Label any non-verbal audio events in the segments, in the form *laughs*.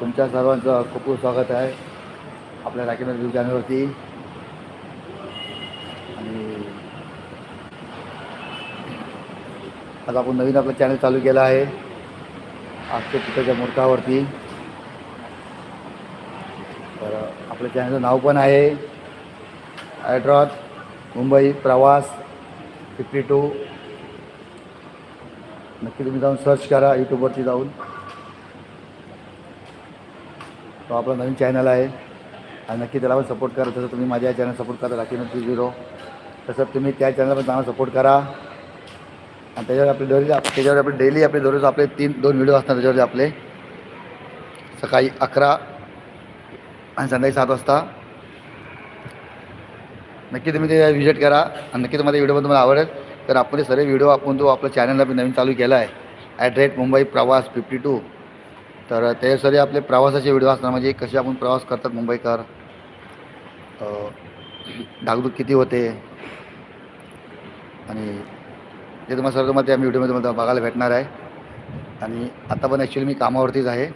तुमच्या सर्वांचं खूप खूप स्वागत आहे. आपल्या राखीमेल न्यूज चॅनलवरती. आणि आज आपण नवीन आपलं चॅनल चालू केलं आहे. आजच्या पिठाच्या मुहूर्तावरती तर आपल्या चॅनलचं नाव पण आहे. हैदराबाद मुंबई प्रवास फिफ्टी टू नक्की तुम्ही जाऊन सर्च करा यूट्यूबवरती जाऊन. तो आपला नवीन चॅनल आहे. आणि नक्की त्याला पण सपोर्ट करा. तसं तुम्ही माझ्या चॅनल सपोर्ट करा राखी थ्री झिरो तसं तुम्ही त्या चॅनलला पण चांगला सपोर्ट करा. आणि त्याच्यावर आपले दररोज त्याच्यावर आपले डेली आपले दररोज आपले तीन दोन व्हिडिओ असतात त्याच्यावर आपले. सकाळी अकरा आणि संध्याकाळी सात वाजता. नक्की तुम्ही ते व्हिजिट करा. आणि नक्की तुम्हाला व्हिडिओ तुम्हाला आवडेल. तर आपण ते सर्व व्हिडिओ आपण तो आपल्या चॅनलला नवीन चालू केला आहे ॲट रेट मुंबई प्रवास फिफ्टी टू तर ते सर्व आपले प्रवासाचे व्हिडिओ असणार म्हणजे कसे आपण प्रवास करतात मुंबईकर? अ, किती होते? आणि ते तुम्हाला सर्व तुम्हाला त्या व्हिडिओमध्ये तुम्हाला बघायला भेटणार आहे. आणि आता पण ॲक्च्युली मी कामावरतीच आहे.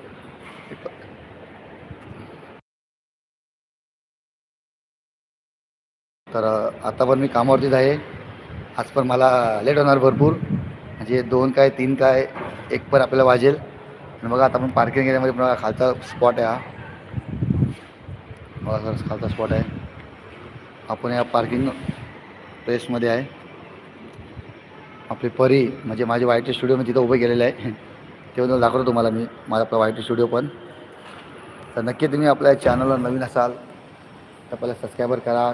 तर आता पण मी कामावरतीच आहे. आज पण मला लेट होणार भरपूर. म्हणजे दोन काय तीन काय एक पण आपल्याला वाजेल. आणि बघा आता आपण पार्किंग एरियामध्ये पण खालचा स्पॉट आहे हा. बघा सर खालचा स्पॉट आहे. आपण या पार्किंग प्लेसमध्ये आहे. आपली परी म्हणजे माझे वाय टी स्टुडिओ मी तिथं उभे केलेलं आहे. *laughs* तेव्हा दाखवतो तुम्हाला मी माझा आपला वाय टी स्टुडिओ पण. तर नक्की तुम्ही आपल्या चॅनलवर नवीन असाल तर पहिला सबस्क्रायबर करा.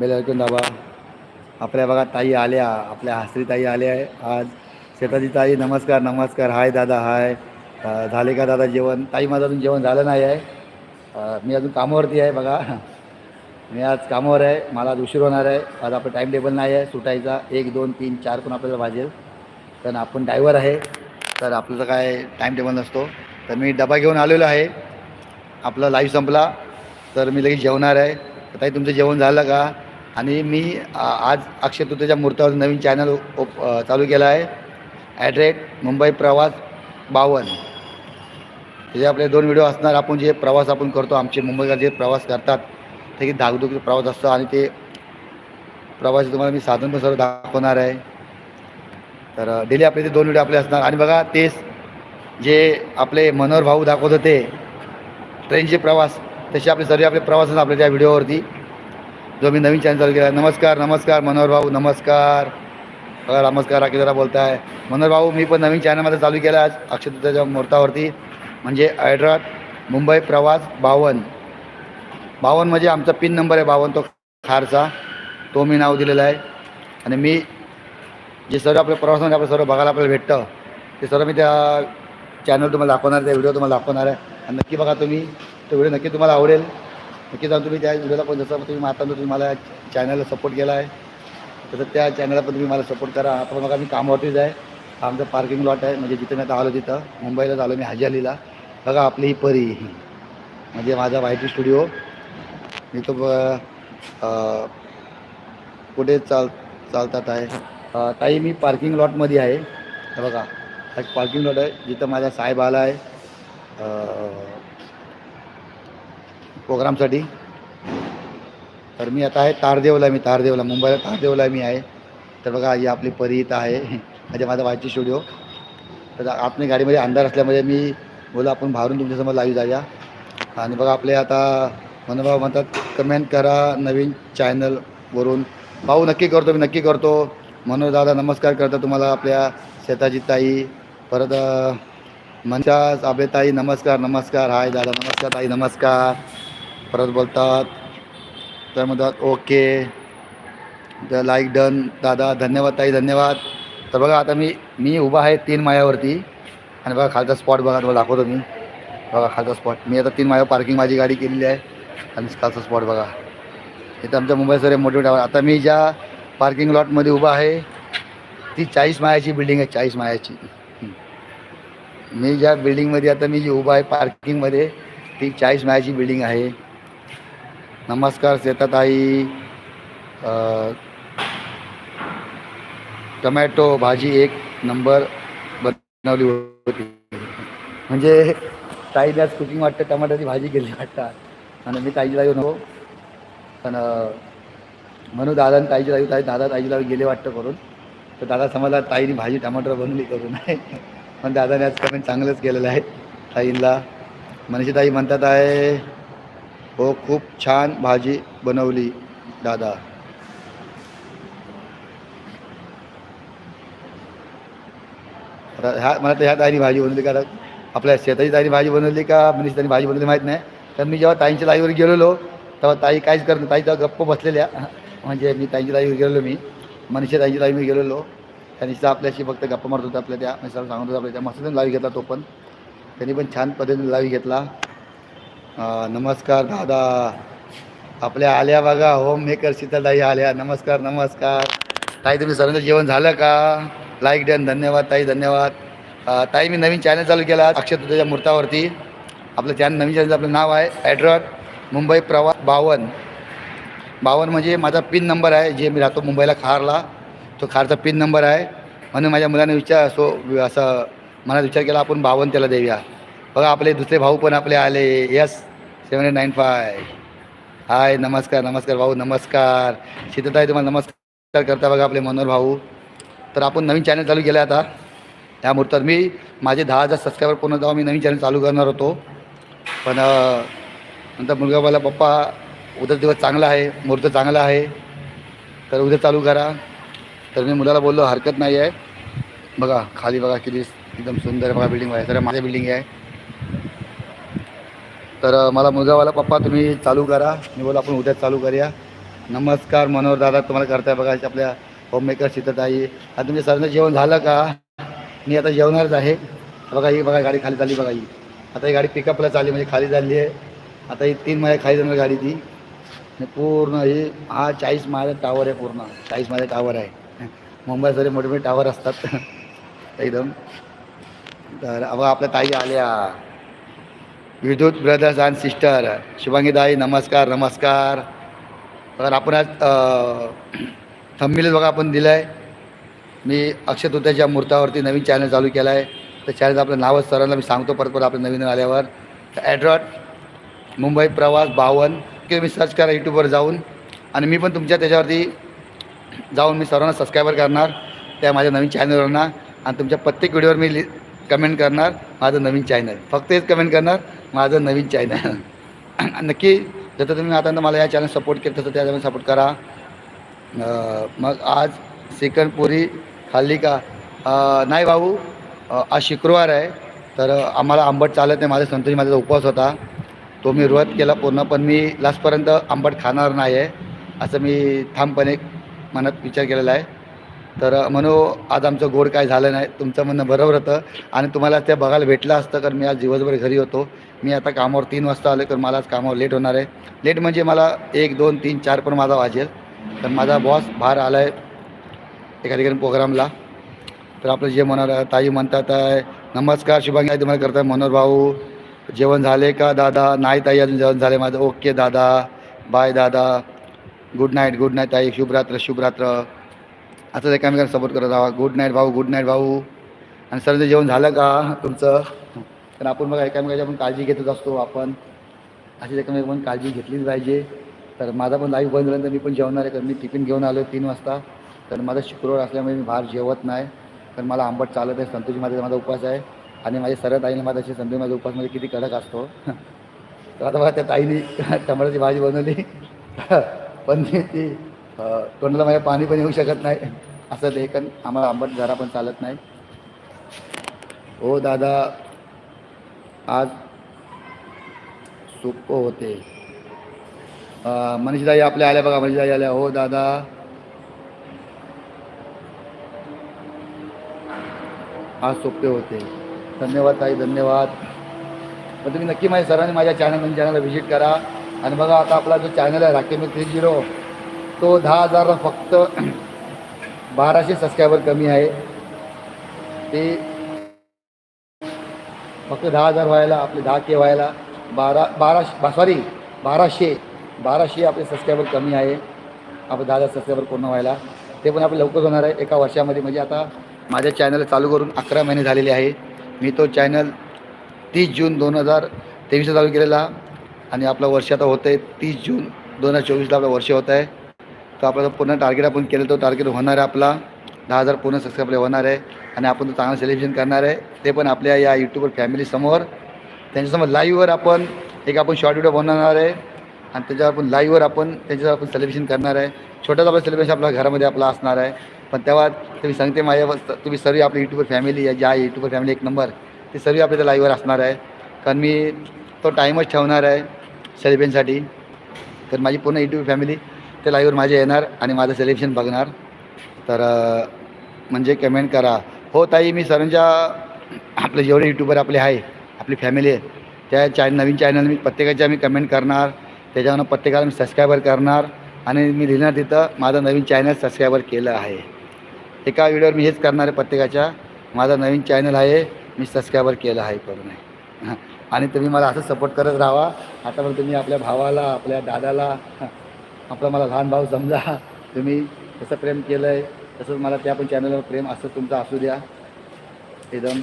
बेल ऐकून दाबा. आपल्या बघा ताई आल्या आपल्या हासरी ताई आल्या आहे आज. शेताची ताई नमस्कार नमस्कार. हाय दादा हाय. झाले का दादा जेवण? ताई माझं अजून जेवण झालं नाही आहे. मी अजून कामावरती आहे बघा. मी आज कामावर आहे. मला आज उशीर होणार आहे. आज आपलं टाईम टेबल नाही आहे. सुटायचा. एक दोन तीन चार पण आपल्याला वाजेल कारण आपण ड्रायव्हर आहे. तर आपल्याला काय टाईम टेबल नसतो. तर मी डबा घेऊन आलेलो आहे. आपला लाईव्ह संपला. तर मी लगेच जेवणार आहे. तर ताई तुमचं जेवण झालं का? आणि मी आज अक्षय तृतीच्या मुहूर्तावर नवीन चॅनल ओप चालू केला आहे. ॲट रेट मुंबई प्रवास बावन. त्याचे आपले दोन व्हिडिओ असणार. आपण जे प्रवास आपण करतो आमचे मुंबईकर जे प्रवास करतात ते धाकधुक प्रवास असतो आणि ते प्रवास तुम्हाला मी साधन पण सर्व दाखवणार आहे. तर डेली आपले ते दोन व्हिडिओ आपले असणार. आणि बघा तेच जे आपले मनोहर भाऊ दाखवत होते ट्रेनचे प्रवास तसे आपले सर्व आपले प्रवास आपल्या त्या व्हिडिओवरती जो मी नवीन चॅनल चालू केला आहे. नमस्कार नमस्कार मनोहर भाऊ नमस्कार. नमस्कार राखी जरा बोलताय मनोहर भाऊ मी पण नवीन चॅनलमध्ये चालू केला आहे आज अक्षयतृतीच्या मुहूर्तावरती म्हणजे हैदराबाद मुंबई प्रवास बावन. बावन म्हणजे आमचा पिन नंबर आहे बावन तो खारचा. तो मी नाव दिलेला आहे. आणि मी जे सर्व आपल्या प्रवासामध्ये आपलं सर्व बघायला आपल्याला भेटतं ते सर्व मी त्या चॅनल तुम्हाला दाखवणार त्या व्हिडिओ तुम्हाला दाखवणार आहे. आणि नक्की बघा तुम्ही तो व्हिडिओ नक्की तुम्हाला आवडेल. नक्की जाऊन तुम्ही त्या व्हिडिओला पण जसं तुम्ही आता तुम्ही मला चॅनलला सपोर्ट केला आहे. तसं त्या चॅनलला पण तुम्ही मला सपोर्ट करा. आता मग बघा मी कामावरतीच आहे. आमचं पार्किंग लॉट आहे. म्हणजे जिथं मी आता आलो तिथं. मुंबईला आलो मी हाजी अलीला बघा आपली ही परी. म्हणजे माझा वायटी स्टुडिओ मी तो कुठे चाल चालतात आहे? ताई मी पार्किंग लॉटमध्ये आहे. बघा हा एक पार्किंग लॉट आहे. जिथं माझा साहेब आला आहे. प्रोग्रामसाठी तर मी आता आहे तारदेवला मी तारदेवला मुंबईला तारदेवला मी आहे. तर बघा ही आपली परी इथं आहे. म्हणजे माझा वायची स्टुडिओ तर आपली गाडीमध्ये अंधार असल्यामुळे मी बोला आपण बाहेरून तुमच्यासमोर लाईव्ह जाऊया. आणि बघा आपले आता मनोभाव म्हणतात कमेंट करा नवीन चॅनलवरून भाऊ नक्की करतो मी नक्की करतो. मनोज दादा नमस्कार करतो तुम्हाला आपल्या शेताची ताई. परत मनशा आबे ताई नमस्कार नमस्कार. हाय दादा नमस्कार ताई नमस्कार. परत बोलतात तर म्हणतात ओके द लाईक डन दादा धन्यवाद ताई धन्यवाद. तर बघा आता मी मी उभा आहे तीन मायावरती. आणि बघा खालचा स्पॉट बघा तुम्हाला दाखवतो मी. बघा खालचा स्पॉट मी आता तीन माया पार्किंग माझी गाडी केलेली आहे. आणि खालचा स्पॉट बघा. इथं आमच्या मुंबई मोठे मोठे आता मी ज्या पार्किंग लॉटमध्ये उभा आहे ती चाळीस मायाची बिल्डिंग आहे चाळीस मायाची. मी ज्या बिल्डिंगमध्ये आता मी जी उभा आहे पार्किंगमध्ये ती चाळीस मायाची बिल्डिंग आहे. नमस्कार शेताताई टमॅटो भाजी एक नंबर बनवली होती. म्हणजे ताईने आज कुकिंग वाटतं टमाट्याची भाजी केली वाटतं. आणि मी ताईजीला येऊ नको पण म्हणून दादा आणि ताईची ताई दादा ताईजीला गेले वाटतं करून. तर दादा समजला ताईने भाजी टमाटर बनवली करून. पण दादाने आज कमेंट चांगलंच केलेलं आहे ताईंना मनीषी ताई म्हणतात आहे हो खूप छान भाजी बनवली दादा. आता ह्या मला तर ह्या ताईने भाजी बनवली का आपल्या शेताची ताईने भाजी बनवली का मनीष ताईने भाजी बनवली माहीत नाही. तर मी जेव्हा ताईंच्या लाईवर गेलेलो तेव्हा ताई काहीच करत नाही. ताई तेव्हा गप्प बसलेल्या. म्हणजे मी ताईंच्या लाईवर गेलेलो मी. मनीषा ताईंच्या लाईवर गेलेलो. त्या निश्चित आपल्याशी फक्त गप्पा मारत होता आपल्या त्या मिस्टर सांगत होता आपल्या त्या मस्त लाईव्ह घेतला तो पण. त्यांनी पण छान पद्धतीने लाईव्ह घेतला. नमस्कार दादा. आपल्या आल्या बघा होम मेकर शीतलताई आल्या. नमस्कार नमस्कार. ताई तुम्ही सर्वांचं जेवण झालं का? लाईक डन धन्यवाद ताई धन्यवाद. ताई मी नवीन चॅनल चालू केला अक्षय तुझ्या मूर्तावरती आपलं चॅनल नवीन चॅनलचं आपलं नाव आहे ॲड्रॉट मुंबई प्रवास बावन बावन म्हणजे माझा पिन नंबर आहे जे मी राहतो मुंबईला खारला. तो खारचा पिन नंबर आहे. म्हणून माझ्या मुलाने विचार असो असं मनात विचार केला आपण बावन त्याला देऊया. बघा आपले दुसरे भाऊ पण आपले आले. Yes seven eight nine five hi नमस्कार नमस्कार भाऊ नमस्कार. शीतताई तुम्हाला नमस्कार करता बघा आपले मनोहर भाऊ. तर आपण नवीन चॅनल चालू केलं आता. त्यामुळे मुहूर्तात मी माझे दहा हजार सबस्क्रायबर पूर्ण जाऊ मी नवीन चॅनल चालू करणार होतो. पण नंतर मुलगा मला पप्पा उद्या दिवस चांगला आहे मुहूर्त चांगला आहे. तर उद्या चालू करा. तर मी मुलाला बोललो हरकत नाही आहे बघा खाली बघा किती एकदम सुंदर बघा बिल्डिंग आहे. तर माझ्या बिल्डिंग आहे. तर मला मुलगावाला पप्पा तुम्ही चालू करा. मी बोला आपण उद्याच चालू करूया. नमस्कार मनोहर दादा तुम्हाला करताय बघा आपल्या होममेकर शीतताई आता तुमच्या सरनं जेवण झालं का? मी आता जेवणारच आहे. बघा ही बघा गाडी खाली चालली बघा ही. आता ही गाडी पिकअपला चालली म्हणजे खाली चालली आहे. आता ही तीन महिन्या खाली जाणार गाडी ती. आणि पूर्ण ही हा चाळीस माझा टावर आहे पूर्ण. चाळीस माझा टावर आहे. मुंबईत सगळे मोठे मोठे टावर असतात. *laughs* एकदम. तर अबा आपल्या ताई आल्या. विद्युत ब्रदर्स अँड सिस्टर शिवांगीदाई नमस्कार नमस्कार. तर आपण आज थंबील बघा आपण दिलं आहे मी अक्षय तृतीयाच्या मूर्तावरती नवीन चॅनल चालू केला आहे तर चॅनलचं आपलं नावच सरांना मी सांगतो परत परत आपलं नवीन आल्यावर. तर ॲड्रॉट मुंबई प्रवास बावन. किंवा मी सर्च करा यूट्यूबवर जाऊन. आणि मी पण तुमच्या त्याच्यावरती जाऊन मी सर्वांना सबस्क्रायबर करणार. त्या माझ्या नवीन चॅनलवरना आणि तुमच्या प्रत्येक व्हिडिओवर मी लि कमेंट करणार. माझं नवीन चॅनल फक्त हेच कमेंट करणार. माझं नवीन चॅनल *clears throat* नक्की जसं तुम्ही आता मला या चॅनल सपोर्ट केलं तसं त्या सपोर्ट करा. मग आज सेकंड पुरी खाल्ली का नाही भाऊ आज शुक्रवार आहे. तर आम्हाला आंबट चालत नाही. माझ्या संतोषी माझा उपवास होता. तो मी व्रत केला पूर्ण पण मी लास्टपर्यंत आंबट खाणार नाही आहे असं मी ठामपणे मनात विचार केलेला आहे. तर मनो आज आमचं गोड काय झालं नाही तुमचं म्हणणं बरोबर होतं. आणि तुम्हाला ते बघायला भेटलं असतं तर मी आज दिवसभर घरी होतो. मी आता कामावर तीन वाजता आलो तर मला आज कामावर लेट होणार आहे. लेट म्हणजे मला एक दोन तीन चार पण माझा वाजेल. तर माझा बॉस बाहेर आला आहे एका ठिकाणी प्रोग्रामला तर आपलं जे मनोहर ताई म्हणतात आहे नमस्कार शुभांगी आई तुम्हाला करताय मनोहर भाऊ. जेवण झाले का दादा? नाही ताई अजून जेवण झाले माझं. ओके दादा. बाय दादा. गुड नाईट गुड नाईट ताई. शुभरात्र शुभरात्र. असंच एकामेकांना सपोर्ट करत राहा. गुड नाईट भाऊ गुड नाईट भाऊ. आणि सरांचं जेवण झालं का तुमचं? तर आपण बघा एकामेकाची आपण काळजी घेतच असतो आपण. अशीच एकामेक पण काळजी घेतलीच पाहिजे. तर माझा पण लाईव्ह बंद झाल्यानंतर मी पण जेवणार आहे. कारण मी टिफिन घेऊन आलो तीन वाजता. तर माझा शुक्रवार असल्यामुळे मी बाहेर जेवत नाही. तर मला आंबट चालत आहे. संतोषी माझा माझा उपवास आहे. आणि माझ्या सरळ ताईने माझा अशी संतोषी माझ्या उपवासमध्ये म्हणजे किती कडक असतो. तर आता बघा त्या ताईने टमाट्याची भाजी बनवली. *laughs* पण ती तोंडाला माझ्या पाणी पण येऊ शकत नाही. असं ते कारण आम्हाला आंबट जरा पण चालत नाही. हो दादा आज सोपं होते. मनीषदाई आपल्या आल्या बघा मनीषदाई आल्या. हो दादा. आज सोपे होते. धन्यवाद ताई धन्यवाद. मग तुम्ही नक्की माझ्या सरांनी माझ्या चॅनल म्हणजे चॅनलला व्हिजिट करा. आणि बघा आता आपला जो चॅनल आहे राकेमी थ्री झिरो तो दहा हजारला फक्त बाराशे सबस्क्रायबर कमी आहे. ते फक्त दहा हजार व्हायला आपले दहा के व्हायला बारा बाराशे सॉरी बाराशे बाराशे आपले सबस्क्रायबर कमी आहे. आपले दहा हजार सबस्क्रायबर पूर्ण व्हायला. ते पण आपलं लवकर होणार आहे. एका वर्षामध्ये म्हणजे आता माझ्या चॅनल चालू करून अकरा महिने झालेले आहे. मी तो चॅनल तीस जून दोन हजार तेवीसला चालू केलेला. आणि आपलं वर्ष आता होतं आहे तीस जून दोन हजार चोवीसला आपलं वर्ष होत आहे. तो आपलं पूर्ण टार्गेट आपण केलं तो टार्गेट होणार आहे आपला दहा हजार पूर्ण सबस्क्राईबर होणार आहे. आणि आपण तो चांगलं सेलिब्रेशन करणार आहे. ते पण आपल्या या यूट्यूबर फॅमिलीसमोर त्यांच्यासमोर लाईव्हवर आपण एक आपण शॉर्ट व्हिडिओ बनवणार आहे. आणि त्याच्यावर आपण लाईव्हवर आपण त्यांच्यावर आपण सेलिब्रेशन करणार आहे. छोटंच आपलं सेलिब्रेशन आपल्या घरामध्ये आपला असणार आहे. पण तेव्हा तुम्ही सांगते माझ्या तुम्ही सर्व आपली यूट्यूबर फॅमिली आहे ज्या यूट्यूबर फॅमिली एक नंबर ते सर्व आपल्या त्या लाईव्हवर असणार आहे. कारण मी तो टाईमच ठेवणार आहे सेलिब्रेशनसाठी तर माझी पूर्ण यूट्यूब फॅमिली ते लाईव्हवर माझे येणार आणि माझं सेलिब्रेशन बघणार. तर म्हणजे कमेंट करा. हो ताई मी सरांच्या आपले जेवढे यूट्यूबर आपले आहे आपली फॅमिली आहे त्या चॅन नवीन चॅनल मी प्रत्येकाच्या मी कमेंट करणार. त्याच्यावर प्रत्येकाला मी सबस्क्रायबर करणार. आणि मी लिहिणार तिथं माझं नवीन चॅनल सबस्क्रायबर केलं आहे. एका व्हिडिओवर मी हेच करणार आहे प्रत्येकाच्या. माझं नवीन चॅनल आहे मी सबस्क्रायबर केलं आहे करून हां. आणि तुम्ही मला असं सपोर्ट करत राहा. आतापर्यंत तुम्ही आपल्या भावाला आपल्या दादाला हां, आपला मला लहान भाऊ समजा तुम्ही जसं प्रेम केलं आहे तसंच मला त्या पण चॅनलवर प्रेम असं तुमचं असू द्या. एकदम.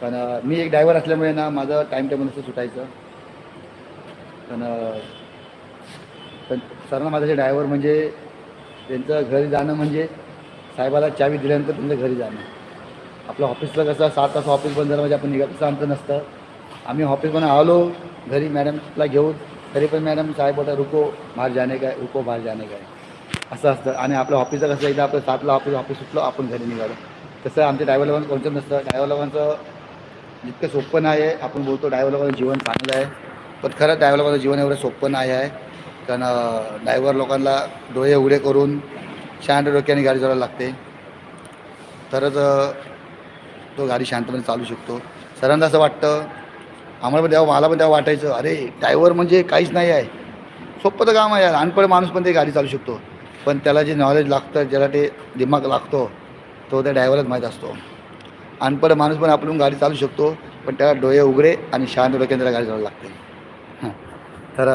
पण मी एक ड्रायव्हर असल्यामुळे ना माझं टाईम टेबल असं सुटायचं. पण पण सरांना माझं जे ड्रायव्हर म्हणजे त्यांचं घरी जाणं म्हणजे साहेबाला चावी दिल्यानंतर त्यांच्या घरी जाणं. आपलं ऑफिसला कसं सात तास ऑफिस बंद झालं म्हणजे आपण निघत असं आमचं नसतं. आम्ही ऑफिसमध्ये आलो घरी मॅडमला घेऊन तरी पण मॅडम साहेब बोलतात रुको बाहेर जाणे काय? रुको बाहेर जाणे काय? असं असतं. आणि आपलं ऑफिसचं कसं एकदा आपलं सातला ऑफिस ऑफिस सुटलं आपण घरी निघालो. तसं आमच्या ड्रायव्हर लोकांचं कोणतं नसतं. ड्रायव्हर लोकांचं जितकं सोपं नाही आहे आपण बोलतो ड्रायव्हर लोकांचं जीवन चांगलं आहे. पण खरं ड्रायव्हर लोकांचं जीवन एवढं सोपं नाही आहे. कारण ड्रायव्हर लोकांना डोळे उघडे करून शांत डोक्याने गाडी चालवायला लागते. तरच तो गाडी शांतपणे चालू शकतो. सरांना असं वाटतं आम्हाला पण तेव्हा मला पण तेव्हा वाटायचं अरे ड्रायव्हर म्हणजे काहीच नाही आहे. सोपं तर काम आहे यार अनपढ माणूस पण ते गाडी चालू शकतो. पण त्याला जे नॉलेज लागतं ज्याला ते दिमाग लागतो तो त्या ड्रायव्हरच माहीत असतो. अनपढ माणूस पण आपण गाडी चालू शकतो पण त्याला डोळे उघडे आणि शांत डोक्याने त्याला गाडी चालवू लागते. हां. तर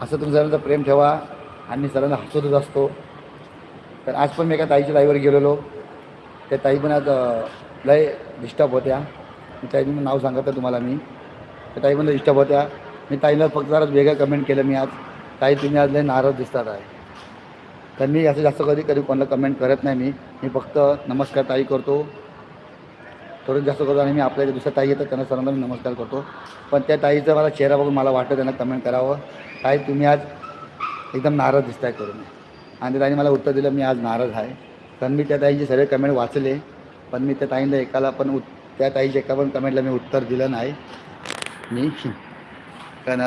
असं तुम्ही सरांचं प्रेम ठेवा आणि सरांना हसवतच असतो. तर आज पण मी एका ताईच्या ताईवर गेलेलो. त्या ताई पण आज लय डिस्टर्ब होत्या. मी नाव सांगत आहे तुम्हाला मी. त्या ताई पण डिस्टर्ब होत्या. मी ताईला फक्त जरा वेगळं कमेंट केलं मी आज. ताई तुम्ही आज लय नाराज दिसतात आहे. तर मी असं जास्त कधी कधी कोणाला कमेंट करत नाही मी. मी फक्त नमस्कार ताई करतो. थोडं जास्त करतो आणि मी आपल्या दुसऱ्या ताई येतात त्यांना सर्वांना मी नमस्कार करतो. पण त्या ताईचा मला चेहरा बघून मला वाटतं त्यांना कमेंट करावं. ताई तुम्ही आज एकदम नाराज आहे करून. आणि ताईने मला उत्तर दिलं मी आज नाराज आहे. कारण मी त्या ताईचे सर्व कमेंट वाचले. पण मी त्या ताईला एकाला पण उत त्या ताईच्या एका पण कमेंटला मी उत्तर दिलं नाही. मी कारण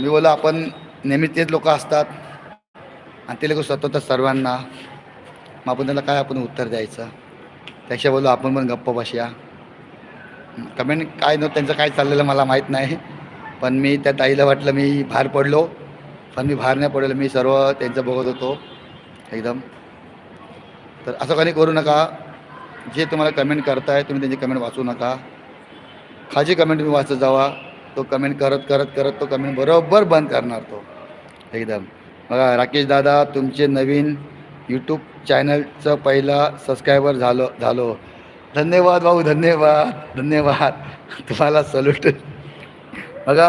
मी बोला आपण नेहमी तेच लोक असतात आणि ते लोक स्वतः सर्वांना. मग आपण त्याला काय आपण उत्तर द्यायचं? त्याच्या बोललो आपण पण गप्प बसूया. कमेंट काय नव्हतं त्यांचं काय चाललेलं मला माहीत नाही. पण मी त्या ताईला वाटलं मी बाहेर पडलो. पण मी बाहेर नाही पडलो मी सर्व त्यांचं बघत होतो एकदम. तर असं काही करू नका. जे तुम्हाला कमेंट करताय तुम्ही त्यांची कमेंट वाचू नका. खाजी कमेंट तुम्ही वाचत जावा. तो कमेंट करत करत करत तो कमेंट बरोबर बंद करणार तो. एकदम. बघा राकेश दादा तुमचे नवीन यूट्यूब चॅनलचं पहिला सबस्क्रायबर झालो झालो. धन्यवाद भाऊ धन्यवाद धन्यवाद. तुम्हाला सल्यूट बघा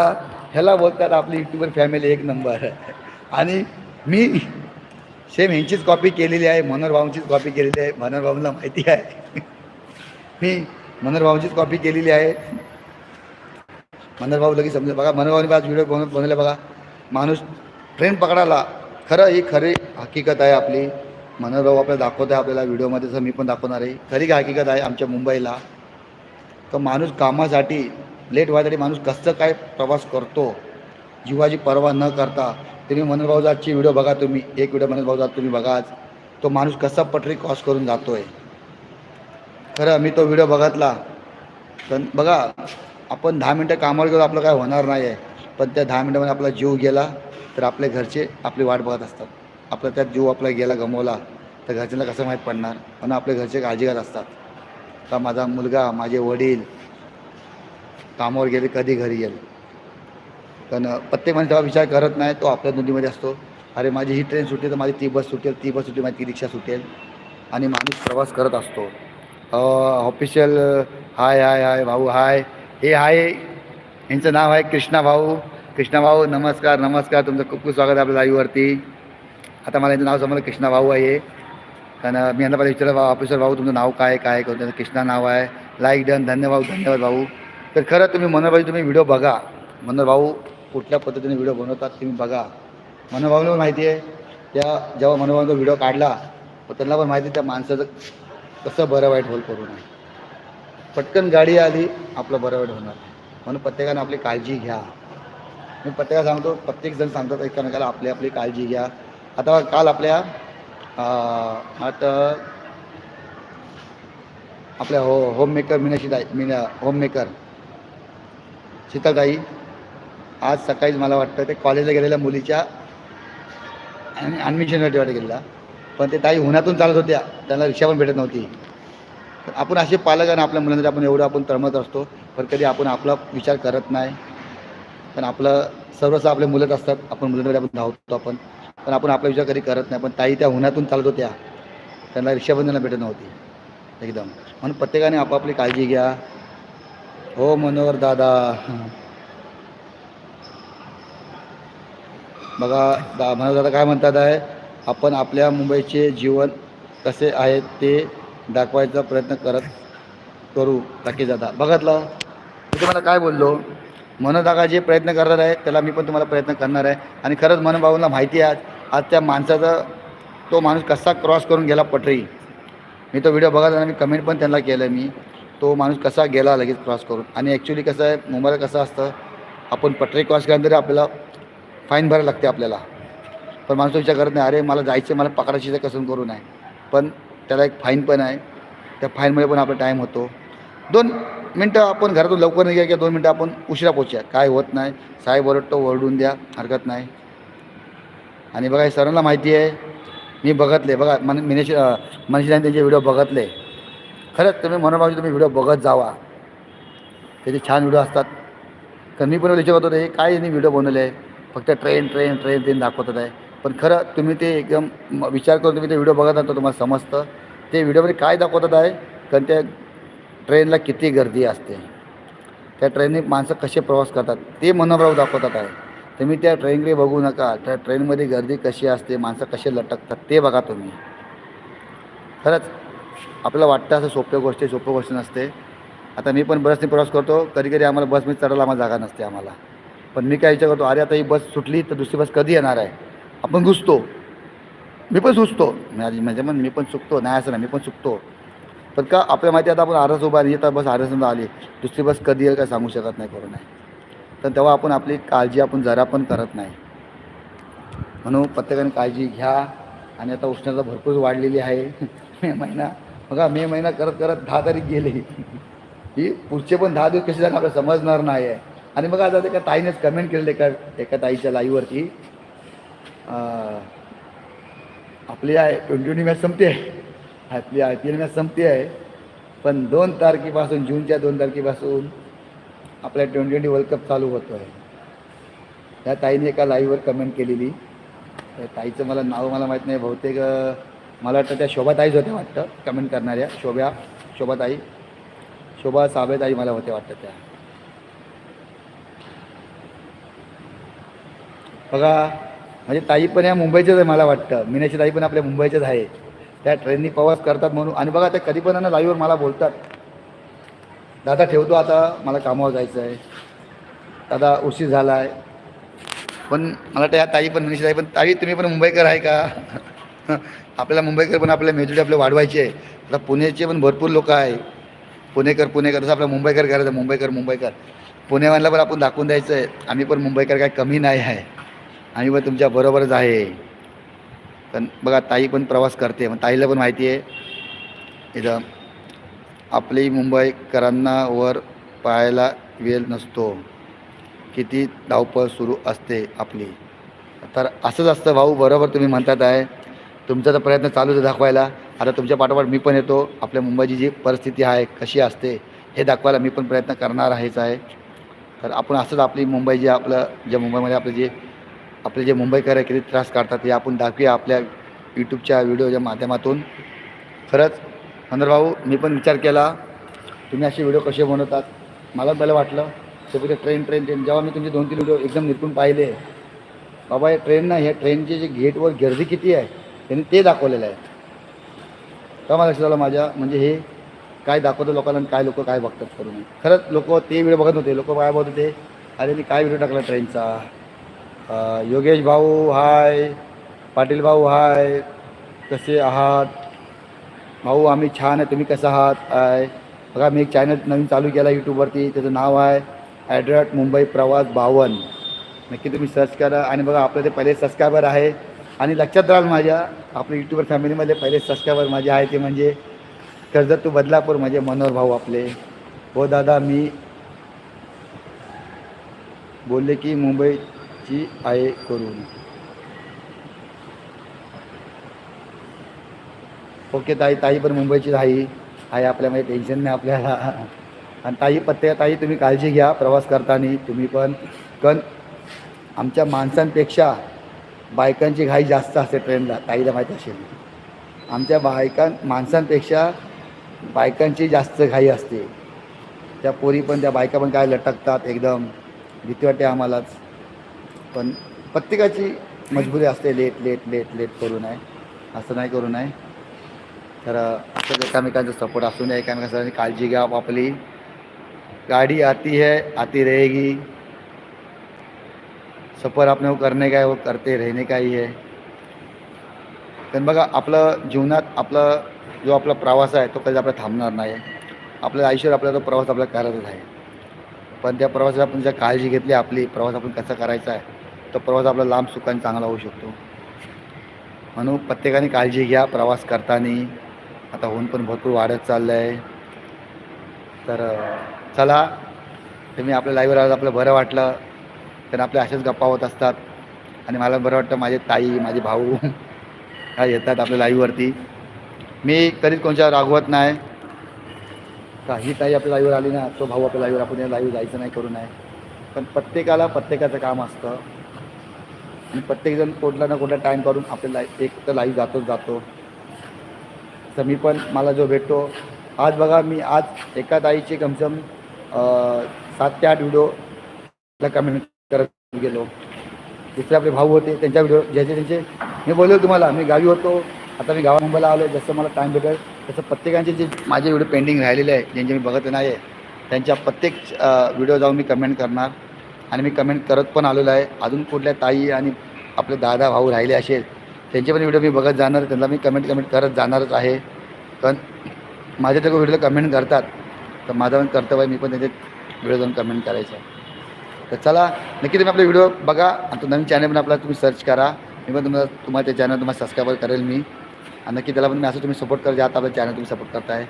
ह्याला बोलतात आपली यूट्यूबर फॅमिली एक नंबर आणि मी सेम ह्यांचीच कॉपी केलेली आहे मनोहर भाऊंचीच कॉपी केलेली आहे मनोहर भाऊंना माहिती आहे. मी मनोहर कॉपी केलेली आहे. मनोहर भाऊ लगेच समजा बघा. मनोहर भाऊने आज व्हिडिओ बनव बनवले बघा. माणूस ट्रेन पकडाला. खरं ही खरी हकीकत आहे आपली. मनोहर भाऊ आपल्याला दाखवत आहे आपल्याला व्हिडिओमध्ये जसं मी पण दाखवणार आहे. खरी हकीकत आहे आमच्या मुंबईला? तर माणूस कामासाठी लेट व्हायसाठी माणूस कसं काय प्रवास करतो? जीवाची पर्वा न करता. तुम्ही मनोहर भाऊचा आजची व्हिडिओ बघा तुम्ही. एक व्हिडिओ मनोहर जात तुम्ही बघा तो माणूस कसा पटरी क्रॉस करून जातो आहे खरं मी तो व्हिडिओ बघितला. पण बघा आपण दहा मिनटं कामावर गेलो आपलं काय होणार नाही आहे पण त्या दहा मिनटामध्ये आपला जीव गेला तर आपल्या घरचे आपली वाट बघत असतात. आपला त्यात जीव आपला गेला गमवला तर घरच्यांना कसं माहीत पडणार? पण आपले घरचे काळजी घेत असतात. का माझा मुलगा माझे वडील कामावर गेले कधी घरी येईल? पण प्रत्येक माणूस तेव्हा विचार करत नाही तो आपल्या नोंदीमध्ये असतो. अरे माझी ही ट्रेन सुटेल तर माझी ती बस सुटेल ती बस सुटेल माझी ती रिक्षा सुटेल. आणि माणूस प्रवास करत असतो. ऑफिशियल हाय हाय हाय भाऊ हाय हे हाय यांचं नाव आहे कृष्णा भाऊ. कृष्णा भाऊ नमस्कार नमस्कार. तुमचं खूप खूप स्वागत आहे आपल्या लाईव्हवरती आता मला यांचं नाव समजलं कृष्णा भाऊ आहे कारण मी यांना पहिला विचारलं भाऊ ऑफिसर भाऊ तुमचं नाव काय काय कोणतं कृष्णा नाव आहे? लाईक डन धन्यवाद धन्यवाद भाऊ. तर खरं तुम्ही मनोहर तुम्ही व्हिडिओ बघा. मनोहर भाऊ कुठल्या पद्धतीने व्हिडिओ बनवतात तुम्ही बघा. मनोभाऊला पण माहिती आहे. त्या जेव्हा मनोहर व्हिडिओ काढला तर त्यांना पण माहिती आहे त्या माणसाचं कसं बरं वाईट होल कोरोना पटकन गाडी आली आपलं बरं वाईट होणार म्हणून प्रत्येकाने आपली काळजी घ्या. मी प्रत्येकाला सांगतो प्रत्येकजण सांगतात एकमेकाला आपली आपली काळजी घ्या. आता काल आपल्या आता आपल्या हो होममेकर मीनाशी ताई मीना होममेकर शीतलताई आज सकाळीच मला वाटतं ते कॉलेजला गेलेल्या मुलीच्या ॲडमिशनसाठी वाटत गेलेला. पण ते ताई उन्हातून चालत होत्या. त्यांना रिक्षा पण भेटत नव्हती. तर आपण असे पालक आणि आपल्या मुलांसाठी आपण एवढं आपण तळमत असतो. पण कधी आपण आपला विचार करत नाही. पण आपलं सर्वच आपले मुलंच असतात. आपण मुलांकडे आपण धावतो आपण. पण आपण आपला विचार कधी करत नाही. पण ताई त्या उन्हातून चालत होत्या. त्यांना रिक्षा पण त्यांना भेटत नव्हती. एकदम. म्हणून प्रत्येकाने आपापली काळजी घ्या. हो मनोहर दादा. बघा दा मनोहर दादा काय म्हणतात आहे? आपण आपल्या मुंबईचे जीवन कसे आहे ते दाखवायचा प्रयत्न करत करू. बाकी जाता बघितलं? मी तुम्हाला काय बोललो? मन दादा जे प्रयत्न करणार आहे त्याला मी पण तुम्हाला प्रयत्न करणार आहे. आणि खरंच मनभाऊंना माहिती आहे आज- आज त्या माणसाचा तो माणूस कसा क्रॉस करून गेला पटरी. मी तो व्हिडिओ बघत आणि मी कमेंट पण त्यांना केलं मी. तो माणूस कसा गेला लगेच क्रॉस करून. आणि ॲक्च्युली कसं आहे मुंबईला कसं असतं आपण पटरी क्रॉस केल्यानंतर आपल्याला फाईन भरायला लागते आपल्याला. पण माणूस विचार करत नाही अरे मला जायचं मला पकडायची तर कसं करू नाही. पण त्याला एक फाईन पण आहे. त्या फाईनमुळे पण आपला टाईम होतो. दोन मिनटं आपण घरातून लवकर निघा किंवा दोन मिनटं आपण उशिरा पोचूया काय होत नाही. साहेब ओरडतो ओरडून द्या हरकत नाही. आणि बघा हे सरांना माहिती आहे. मी बघतले. बघा मन मिनेश मनीषाने त्यांचे व्हिडिओ बघतले. खरंच तुम्ही मनोभावचे तुम्ही व्हिडिओ बघत जावा. त्याचे छान व्हिडिओ असतात. कारण मी पण विचार करतो हे काय यांनी व्हिडिओ बनवले? फक्त ट्रेन ट्रेन ट्रेन ट्रेन दाखवतात आहे. पण खरं तुम्ही ते एकदम विचार करून तुम्ही ते व्हिडिओ बघत आहात तर तुम्हाला समजतं. ते व्हिडिओमध्ये काय दाखवतात आहे? कारण त्या ट्रेनला किती गर्दी असते. त्या ट्रेनने माणसं कसे प्रवास करतात ते मनोभाव दाखवतात आहे. तुम्ही त्या ट्रेनकडे बघू नका. त्या ट्रेनमध्ये गर्दी कशी असते माणसं कसे लटकतात ते बघा तुम्ही. खरंच आपल्याला वाटतं असं सोप्या गोष्टी सोप्या गोष्टी नसते. आता मी पण बसने प्रवास करतो. कधी कधी आम्हाला बसमध्ये चढायला आम्हाला जागा नसते आम्हाला. पण मी काय विचार करतो अरे आता ही बस सुटली तर दुसरी बस कधी येणार आहे? आपण घुसतो. मी पण सुचतो. माझी म्हणजे मग मी पण चुकतो. नाही असं नाही मी पण चुकतो. पण का आपल्या माहिती आता आपण आरस उभा आणि येतात बस आरस आली. दुसरी बस कधी येईल काय सांगू शकत नाही करू नाही. तर तेव्हा आपण आपली काळजी आपण जरा पण करत नाही. म्हणून प्रत्येकाने काळजी घ्या. आणि आता उष्णता भरपूर वाढलेली आहे. *laughs* मे महिना बघा मे महिना करत करत दहा तारीख गेली. ही पुढचे पण दहा दिवस कसे जाणार आपल्याला समजणार नाही आहे आणि बघा आता एका ताईनेच कमेंट केलेलं एका एका ताईच्या लाईव्हवरती आपली आहे ट्वेंटी ट्वेंटी मॅच संपते. आहे आपली आय पी एल मॅच संपते आहे. पण दोन तारखेपासून जूनच्या दोन तारखेपासून आपल्या ट्वेंटी ट्वेंटी वर्ल्ड कप चालू होतो आहे त्या ताईने एका लाईव्हवर कमेंट केलेली. त्या ताईचं मला नाव मला माहीत नाही. बहुतेक मला वाटतं त्या शोभाताईच होत्या वाटतं कमेंट करणाऱ्या. शोभ्या शोभाताई शोभा साबेताई मला होत्या वाटतं त्या. बघा म्हणजे ताई पण या मुंबईच्याच आहे मला वाटतं. मीनाची ताई पण आपल्या मुंबईच्याच आहे. त्या ट्रेननी प्रवास करतात म्हणून. आणि बघा त्या कधी पण ना लाईव्हवर मला बोलतात. दादा ठेवतो आता. मला कामावर जायचं आहे दादा उशीर झाला आहे पण मला त्या ताई पण मनीषा ताई पण ताई तुम्ही पण मुंबईकर आहे का? *laughs* आपल्याला मुंबईकर पण आपल्या मेजुडी आपले वाढवायची आहे. आता पुण्याचे पण भरपूर लोक आहे. पुणेकर पुणेकर जसं आपलं मुंबईकर करायचं मुंबईकर मुंबईकर. पुण्यावाल्याला पण आपण दाखवून द्यायचं आहे आम्ही पण मुंबईकर काय कमी नाही आहे. आम्ही पण तुमच्या बरोबरच आहे. पण बघा ताई पण प्रवास करते. मग ताईला पण माहिती आहे. इथं आपली मुंबईकरांना वर पाहायला वेळ नसतो. किती धावपळ सुरू असते आपली. तर असंच असतं भाऊ बरोबर तुम्ही म्हणतात आहे. तुमचा तर प्रयत्न चालूच आहे दाखवायला. आता तुमच्या पाठोपाठ मी पण येतो. आपल्या मुंबईची जी परिस्थिती आहे कशी असते हे दाखवायला मी पण प्रयत्न करणार आहेच आहे. तर आपण असंच आपली मुंबई जे आपलं ज्या मुंबईमध्ये आपलं जे आपले जे मुंबईकर आहे किती त्रास काढतात हे आपण दाखवूया आपल्या यूट्यूबच्या व्हिडिओच्या माध्यमातून. खरंच मंदर भाऊ मी पण विचार केला तुम्ही असे व्हिडिओ कसे बनवतात? मला पहिलं वाटलं. सगळे ट्रेन ट्रेन ट्रेन जेव्हा मी तुमचे दोन तीन व्हिडिओ एकदम निरपून पाहिले बाबा हे ट्रेन ना ट्रेनचे जे गेटवर गर्दी किती आहे त्यांनी ते दाखवलेलं आहे. तेव्हा मला लक्षात आलं माझ्या? म्हणजे हे काय दाखवतं लोकांना आणि काय लोक काय बघतात करून? खरंच लोक ते व्हिडिओ बघत होते. लोक काय बघत होते. अरे मी काय व्हिडिओ टाकला ट्रेनचा योगेश भाऊ हाय पाटील भाऊ हाय कसे आहात? भाऊ आम्ही छान आहे तुम्ही कसं आहात? आहे बघा मी एक चॅनल नवीन चालू केला यूट्यूबवरती त्याचं नाव आहे ॲड्रट मुंबई प्रवास बावन नक्की तुम्ही सर्च करा. आणि बघा आपलं ते पहिले सबस्क्रायबर आहे. आणि लक्षात राहाल माझ्या आपल्या यूट्यूबर फॅमिलीमध्ये पहिले सबस्क्रायबर माझे आहे ते म्हणजे कर्जत तू बदलापूर म्हणजे मनोहर भाऊ आपले. हो दादा मी बोलले की मुंबई मुंबईची आहे करून. ओके ताई ताई पण मुंबईची आहे. आहे आपल्यामध्ये टेन्शन नाही आपल्याला. आणि ताई पत्ते ताई तुम्ही काळजी घ्या प्रवास करताना. तुम्ही पण. पण आमच्या माणसांपेक्षा बायकांची घाई जास्त असते ट्रेनला ताईला माहीत असेल. आमच्या बायकां माणसांपेक्षा बायकांची जास्त घाई असते. त्या पोरी पण त्या बायका पण काय लटकतात एकदम. भीती वाटते आम्हालाच. पण प्रत्येकाची मजबुरी असते लेट लेट लेट लेट करू नये. असं नाही करू नये. तर असंच एकामेकांचा सपोर्ट असू नये. एकामेकांसाठी काळजी घ्या आपली. गाडी आती है आती रहेगी. सफर आपने वो काय का वो करते रहने काही आहे है. पण बघा आपलं जीवनात आपलं जो आपला प्रवास आहे तो कधी आपला थांबणार नाही. आपल्या आयुष्यात आपला तो प्रवास आपला करायचाच आहे. पण त्या प्रवासात आपण जर काळजी घेतली आपली प्रवास आपण कसा करायचा आहे तर प्रवास आपला लांब सुखाने चांगला होऊ शकतो. म्हणून प्रत्येकाने काळजी घ्या प्रवास करताना. आता ऊन पण भरपूर वाढत चाललं आहे तर चला. तुम्ही आपल्या लाईव्हवर आलं आपलं बरं वाटलं तर आपल्या अशाच गप्पा होत असतात. आणि मला बरं वाटतं माझे ताई माझे भाऊ *laughs* हा येतात आपल्या लाईव्हवरती मी कधीच कोणच्या रागवत नाही. का ही ताई आपल्या लाईव्हवर आली ना तो भाऊ आपल्या लाईव्हवर आपण या लाईव्ह जायचं नाही करू नये पण प्रत्येकाला प्रत्येकाचं काम असतं. आणि प्रत्येकजण कुठला ना कुठला टाईम काढून आपल्या लाईफ एक तर लाईव्ह जातोच जातो. तर मी पण मला जो भेटतो आज बघा मी आज एका ताईचे कमसम सात ते आठ व्हिडिओला कमेंट करत गेलो. दुसरे आपले भाऊ होते त्यांच्या व्हिडिओ ज्याचे त्यांचे मी बोललो तुम्हाला मी गावी होतो आता मी गावा मुंबईला आलो जसं मला टाईम भेटेल तसं प्रत्येकांचे जे माझे व्हिडिओ पेंडिंग राहिलेले आहे ज्यांचे मी बघत नाही आहे त्यांच्या प्रत्येक व्हिडिओ जाऊन मी कमेंट करणार. आणि मी कमेंट करत पण आलेलो आहे. अजून कुठल्या ताई आणि आपले दादा भाऊ राहिले असेल त्यांचे पण व्हिडिओ मी बघत जाणार त्यांना मी कमेंट कमेंट करत जाणारच आहे. कारण माझे ते व्हिडिओ कमेंट करतात तर माझं पण कर्तव्य आहे. मी पण त्याचे व्हिडिओ जाऊन कमेंट करायचं. तर चला नक्की तुम्ही आपले व्हिडिओ बघा आणि तो नवीन चॅनल पण आपला तुम्ही सर्च करा. मी पण तुम्हाला तुम्हाला त्या चॅनल तुम्हाला सबस्क्राईबर करेल मी. आणि नक्की त्याला पण मी असं तुम्ही सपोर्ट करत आता आपलं चॅनल तुम्ही सपोर्ट करताय.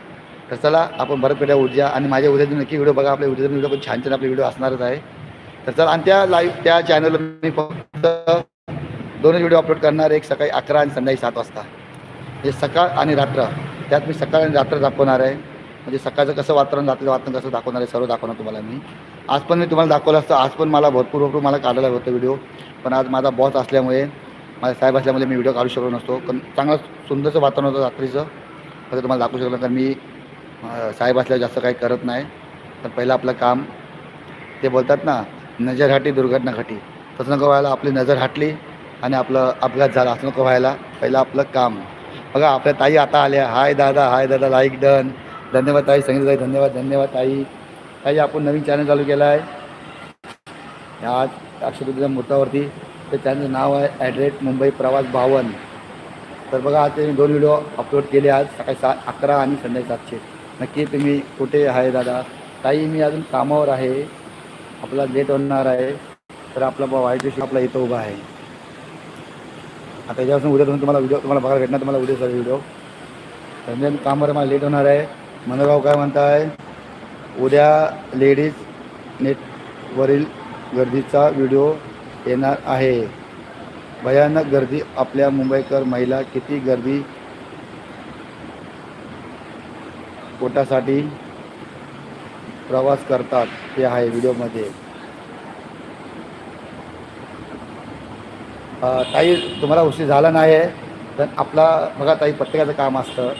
तर चला आपण बरं पेढ्या ऊर्जा आणि माझ्या उद्याचे नक्की व्हिडिओ बघा आपल्या उद्याचा व्हिडिओ पण छान छान आपले व्हिडिओ असणारच आहे. तर चला आणि त्या लाईव्ह त्या चॅनलवर मी फक्त दोनच व्हिडिओ अपलोड करणार एक सकाळी अकरा आणि संध्याकाळी सात वाजता. म्हणजे सकाळ आणि रात्र त्यात मी सकाळ आणि रात्र दाखवणार आहे. म्हणजे सकाळचं कसं वातावरण रात्रीचं वातावरण कसं दाखवणार आहे सर्व दाखवणार तुम्हाला मी. आज पण मी तुम्हाला दाखवलं असतं आज पण मला भरपूर भरपूर मला काढायला होतं व्हिडिओ पण आज माझा बॉस असल्यामुळे माझा साहेब असल्यामुळे मी व्हिडिओ काढू शकलो नसतो. पण चांगलं सुंदरचं वातावरण होतं रात्रीचं. फक्त तुम्हाला दाखवू शकलं कारण मी साहेब असल्यावर जास्त काही करत नाही. तर पहिलं आपलं काम ते बोलतात ना नजर हाटी दुर्घटना घटी. तसं नको व्हायला आपली नजर हटली आणि आपलं अपघात झाला. असं नको व्हायला. पहिलं आपलं काम. बघा आपल्या ताई आता आल्या. हाय दादा हाय दादा लाईक डन धन्यवाद ताई सांगितलं ताई धन्यवाद धन्यवाद ताई. ताई आपण नवीन चॅनल चालू केला आहे. आज अक्षरच्या मुहूर्तावरती तर चॅनलचं नाव आहे ॲड्रेट मुंबई प्रवास बावन. तर बघा आज ते मी दोन व्हिडिओ अपलोड केले आज सकाळी सात अकरा आणि संध्याकाळी सातशे. नक्की तुम्ही कुठे आहे दादा? ताई मी अजून कामावर आहे. आपला लेट होणार आहे तर आपला वाईट आपला इथं उभा आहे. आता त्याच्यापासून उद्या तुम्ही तुम्हाला व्हिडिओ तुम्हाला बघायला भेटणार तुम्हाला उद्या सर व्हिडिओ रंजन कामवर मला लेट होणार आहे. मनोगाव काय म्हणताय? उद्या लेडीज नेटवरील गर्दीचा व्हिडिओ येणार आहे. भयानक गर्दी आपल्या मुंबईकर महिला किती गर्दी? पोटासाठी प्रवास करतात ते आहे व्हिडिओमध्ये. ताई तुम्हाला उशीर झाला नाही आहे तर आपला बघा ताई प्रत्येकाचं काम असतं.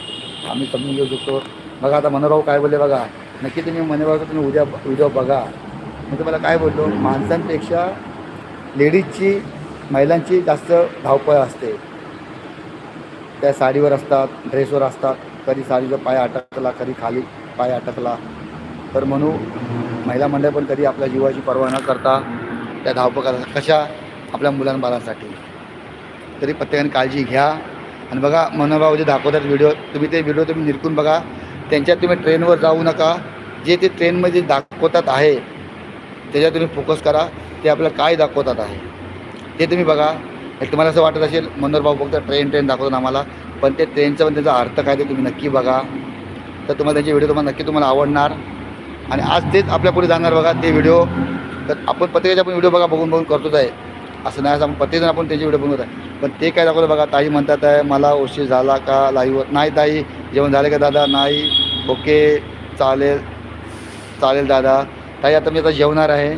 आम्ही समजून घेऊ शकतो. बघा आता मनोभाऊ काय बोलले बघा. नक्की तुम्ही मनेवर तुम्ही उद्या व्हिडिओ बघा. मी तुम्हाला काय बोललो? माणसांपेक्षा लेडीजची महिलांची जास्त धावपळ असते. त्या साडीवर असतात ड्रेसवर असतात. कधी साडीचा पाय अटकला कधी खाली पाय अटकला. तर म्हणू महिला मंडळ पण कधी आपल्या जीवाची पर्वा न करता त्या धावपकाला कशा आपल्या मुलांबाळांसाठी तरी प्रत्येकाने काळजी घ्या. आणि बघा मनोभाव जे दाखवतात व्हिडिओ तुम्ही ते व्हिडिओ तुम्ही निरकून बघा. त्यांच्यात तुम्ही ट्रेनवर जाऊ नका. जे ते ट्रेनमध्ये दाखवतात आहे त्याच्यात तुम्ही फोकस करा. ते आपल्याला काय दाखवतात आहे ते तुम्ही बघा. तुम्हाला असं वाटत असेल मनोहर भाऊ फक्त ट्रेन ट्रेन दाखवतात आम्हाला. पण ते ट्रेनचं पण त्याचा अर्थ काय ते तुम्ही नक्की बघा. तर तुम्हाला त्यांचे व्हिडिओ तुम्हाला नक्की तुम्हाला आवडणार. आणि आज तेच आपल्या पुढे जाणार बघा ते व्हिडिओ तर आपण प्रत्येकाचे आपण व्हिडिओ बघा बघून बघून करतोच आहे. असं नाही असं आपण प्रत्येकजण आपण त्यांचे व्हिडिओ बघत आहे. पण ते काय दाखवलं बघा ताई म्हणतात आहे मला उशीर झाला का लाईव्ह नाही ताई जेवण झाले का दादा? नाही. ओके चालेल चालेल दादा. ताई आता मी आता जेवणार आहे.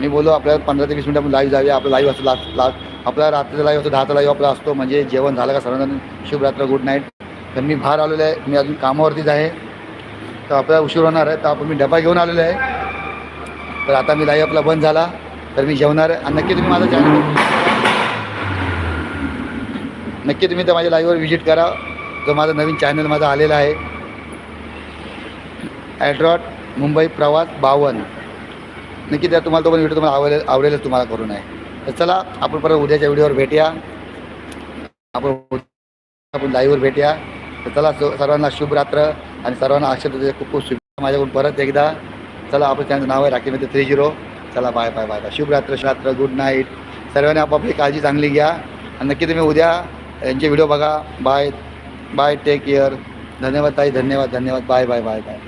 मी बोलो आपल्याला पंधरा ते वीस मिनिट आपण लाईव्ह जाऊया आपलं लाईव्ह असं लास्ट लास्ट आपला रात्रीचा लाईव्ह असतो दहाचा लाईव्ह आपला असतो म्हणजे जेवण झालं का सर्वांना शुभरात्र गुड नाईट तर मी बाहेर आलेलो आहे मी अजून कामावरतीच आहे. तर आपल्याला उशीर होणार आहे. तर आपण मी डबा घेऊन आलेलो आहे. तर आता मी लाईव्ह आपला बंद झाला. तर मी जेवणार आहे. आणि नक्की तुम्ही माझा चॅनल नक्की तुम्ही तर माझ्या लाईव्हवर व्हिजिट करा. जो माझा नवीन चॅनल माझा आलेला आहे. ॲड्रॉट मुंबई प्रवास बावन. नक्की त्या तुम्हाला तो पण व्हिडिओ तुम्हाला आवडेल आवडेलच तुम्हाला करून आहे. तर चला आपण परत उद्याच्या व्हिडिओवर भेटूया. आपण आपण लाईव्हवर भेटूया. तर चला स- सर्वांना शुभ रात्र आणि सर्वांना अक्षर खूप खूप शुभेच्छा. माझ्याकडून परत एकदा चला आपलं त्यांचं नाव आहे राखीमध्ये थ्री झिरो चला बाय बाय बाय बाय शुभ रात्र गुड नाईट सर्वांनी आपापली काळजी चांगली घ्या. आणि नक्की तुम्ही उद्या यांचे व्हिडिओ बघा. बाय बाय टेक केअर धन्यवाद ताई धन्यवाद धन्यवाद. Bye bye bye bye